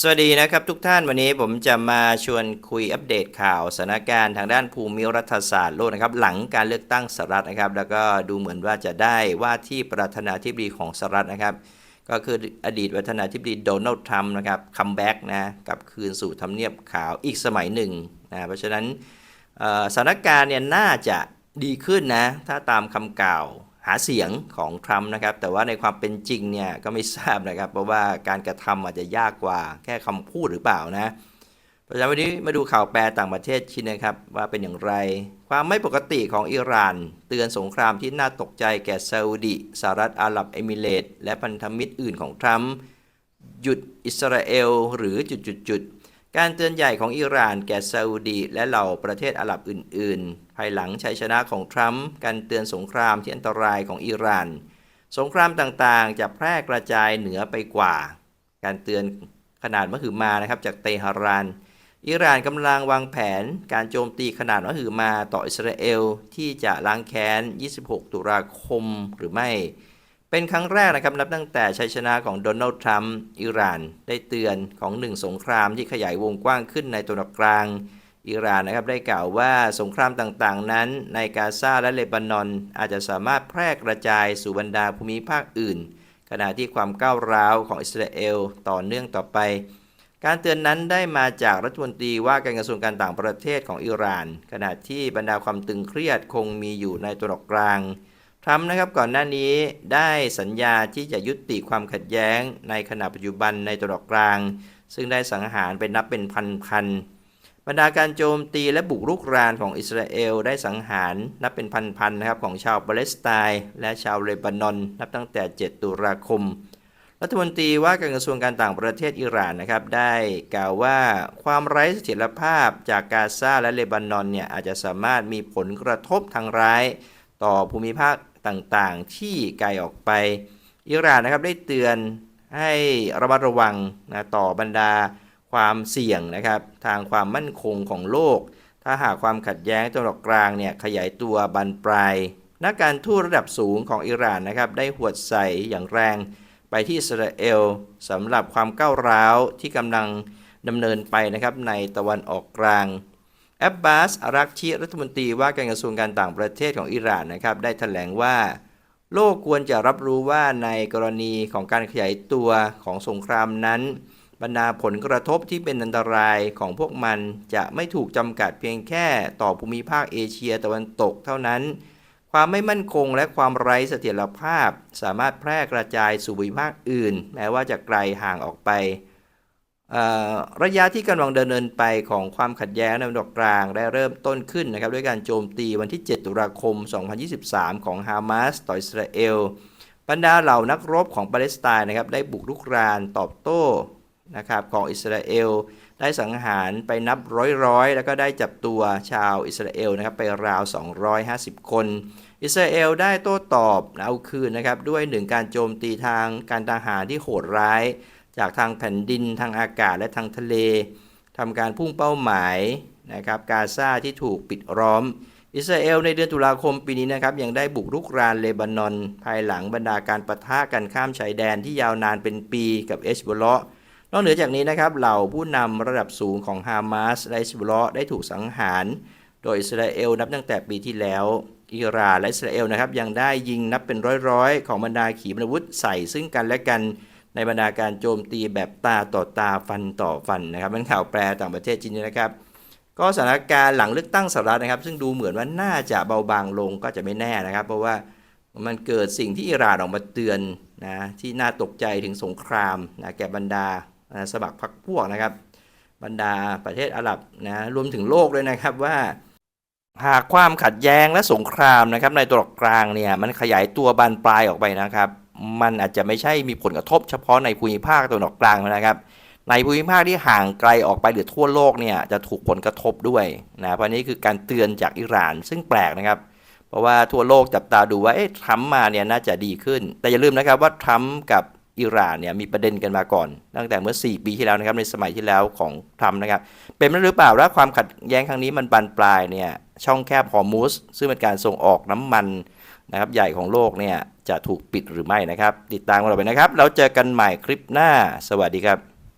สวัสดีนะครับทุกท่านวันนี้ผมจะมาชวนคุยอัปเดตข่าวสถานการณ์ทางด้านภูมิรัฐศาสตร์โลกนะครับหลังการเลือกตั้งสหรัฐนะครับ แล้วก็ดูเหมือนว่าจะได้ว่าที่ประธานาธิบดีของสหรัฐนะครับ ก็คืออดีตประธานาธิบดีโดนัลด์ทรัมป์นะครับคัมแบ็กนะกลับคืนสู่ทำเนียบขาวอีกสมัยหนึ่งนะเพราะฉะนั้นสถานการณ์เนี่ยน่าจะดีขึ้นนะถ้าตามคำกล่าว หาเสียงของทรัมป์นะครับ แต่ว่าในความเป็นจริงเนี่ยก็ไม่ทราบนะครับ เพราะว่าการกระทำอาจจะยากกว่าแค่คำพูดหรือเปล่านะเพราะฉะนั้นวันนี้มาดูข่าวแปลต่างประเทศชินนะครับ ว่าเป็นอย่างไร ความไม่ปกติของอิหร่าน เตือนสงครามที่น่าตกใจแก่ซาอุดิสหรัฐอาหรับเอมิเรตและพันธมิตรอื่นของทรัมป์หยุดอิสราเอล หรือจุดๆๆ การเตือนใหญ่ของอิหร่านแก่ซาอุดีและเหล่าประเทศอาหรับอื่น ๆ ภายหลังชัยชนะของทรัมป์การเตือนสงครามที่อันตรายของอิหร่าน สงครามต่างๆ จะแพร่กระจายเหนือไปกว่า การเตือนขนาดมหึมานะครับจากเตหะราน อิหร่านกำลังวางแผนการโจมตีขนาดมหึมาต่ออิสราเอลที่จะล้างแค้น 26 ตุลาคมหรือไม่ เป็นครั้งแรกนะครับนับตั้งแต่ชัยชนะของโดนัลด์ทรัมป์อิหร่านได้เตือนของหนึ่งสงครามที่ขยายวงกว้างขึ้นในตะวันออกกลางอิหร่านนะครับได้กล่าวว่าสงครามต่างๆ นั้น ในกาซาและเลบานอน อาจจะสามารถแพร่กระจายสู่บรรดาภูมิภาคอื่น ขณะที่ความก้าวร้าวของอิสราเอลต่อเนื่องต่อไป การเตือนนั้นได้มาจากรัฐมนตรีว่าการกระทรวงการต่างประเทศของอิหร่าน ขณะที่บรรดาความตึงเครียดคงมีอยู่ในตะวันออกกลาง ทรัมป์นะครับก่อนหน้านี้ได้สัญญาที่จะยุติความขัดแย้งในขณะปัจจุบันในตะวันออกลาง ซึ่งได้สังหารไปนับเป็นพันๆบรรดาการโจมตีและบุกรุกรานของอิสราเอลได้สังหารนับเป็นพันๆนะครับของชาวปาเลสไตน์และชาวเลบานอนนับตั้งแต่ 7 ตุลาคม รัฐมนตรีว่าการกระทรวงการต่างประเทศอิหร่านนะครับได้กล่าวว่าความไร้เสถียรภาพจากกาซาและเลบานอนเนี่ยอาจจะสามารถมีผลกระทบทางร้าย ต่อภูมิภาค ต่างๆ ที่ไกลออกไป อิหร่านนะครับได้เตือนให้ระมัดระวังนะต่อบรรดาความเสี่ยงนะครับ ทางความมั่นคงของโลก ถ้าหากความขัดแย้งตะวันออกกลางเนี่ยขยายตัวบานปลายนักการทูตระดับสูงของอิหร่านนะครับได้หวดใส่อย่างแรงไปที่อิสราเอลสำหรับความก้าวร้าวที่กำลังดำเนินไปนะครับในตะวันออกกลาง อบบาสอารักชีรัฐมนตรีว่าการกระทรวงการต่างประเทศของอิหร่านนะครับ ได้แถลงว่า โลกควรจะรับรู้ว่าในกรณีของการขยายตัวของสงครามนั้น บรรดาผลกระทบที่เป็นอันตรายของพวกมันจะไม่ถูกจำกัดเพียงแค่ต่อภูมิภาคเอเชียตะวันตกเท่านั้น ความไม่มั่นคงและความไร้เสถียรภาพ สามารถแพร่กระจายสู่ภูมิภาคอื่น แม้ว่าจะไกลห่างออกไป ระยะที่กำลังเดำเนินไปของความขัดแย้งในตะวันออกกลางได้เริ่มต้นขึ้นนะครับด้วยการโจมตีวันที่ 7 ตุลาคม 2023 ของฮามาสต่ออิสราเอล บรรดาเหล่านักรบของปาเลสไตน์นะครับได้บุกรุกรานตอบโต้นะครับของอิสราเอล ได้สังหารไปนับร้อยๆ แล้วก็ได้จับตัวชาวอิสราเอลนะครับไปราว 250 คน อิสราเอลได้โต้ตอบเอาคืนนะครับด้วยหนึ่งการโจมตีทางการทหารที่โหดร้าย จากทางแผ่นดินทางอากาศและทางทะเลทำการพุ่งเป้าหมายนะครับกาซาที่ถูกปิดล้อม อิสราเอลในเดือนตุลาคมปีนี้นะครับยังได้บุกรุกรานเลบานอน ภายหลังบรรดาการปะทะกันข้ามชายแดนที่ยาวนานเป็นปีกับเอชบุลนอกเหนือจากนี้นะครับเหล่าผู้นำระดับสูงของฮามาสและเอชบุลได้ถูกสังหาร โดยอิสราเอลนับตั้งแต่ปีที่แล้วอิหร่านและอิสราเอลนะครับยังได้ยิงนับเป็นร้อยๆ ของบรรดาขีปนาวุธใส่ซึ่งกันและกัน ในบรรดาการโจมตีแบบตาต่อตาฟันต่อฟันนะครับเป็นข่าวแปลต่างประเทศจริงนะครับ ก็สถานการณ์หลังเลือกตั้งสหรัฐนะครับ ซึ่งดูเหมือนว่าน่าจะเบาบางลงก็จะไม่แน่นะครับ เพราะว่ามันเกิดสิ่งที่อิหร่านออกมาเตือนนะที่น่าตกใจถึงสงครามนะแก่บรรดาสมัครพรรคพวกนะครับ บรรดาประเทศอาหรับนะรวมถึงโลกเลยนะครับว่า หากความขัดแย้งและสงครามนะครับในตะวันออกกลางเนี่ยมันขยายตัวบานปลายออกไปนะครับ มันอาจจะไม่ใช่มีผลกระทบเฉพาะในภูมิภาคตะวันออกกลางนะครับ ในภูมิภาคที่ห่างไกลออกไปหรือทั่วโลกเนี่ยจะถูกผลกระทบด้วยนะเพราะนี้คือการเตือนจากอิหร่านซึ่งแปลกนะครับ เพราะว่าทั่วโลกจับตาดูว่าเอ๊ะทรัมป์มาเนี่ยน่าจะดีขึ้น แต่อย่าลืมนะครับว่าทรัมป์กับอิหร่านเนี่ยมีประเด็นกันมาก่อน ตั้งแต่เมื่อ 4 ปีที่แล้วนะครับในสมัยที่แล้วของทรัมป์นะครับ เป็นหรือเปล่าว่าความขัดแย้งครั้งนี้มันบานปลายเนี่ยช่องแคบฮอร์มุสซึ่งเป็นการส่งออกน้ำมันนะครับใหญ่ของโลกเนี่ย จะถูกปิดหรือไม่นะครับ ติดตามกันต่อไปนะครับ เราเจอกันใหม่คลิปหน้า สวัสดีครับ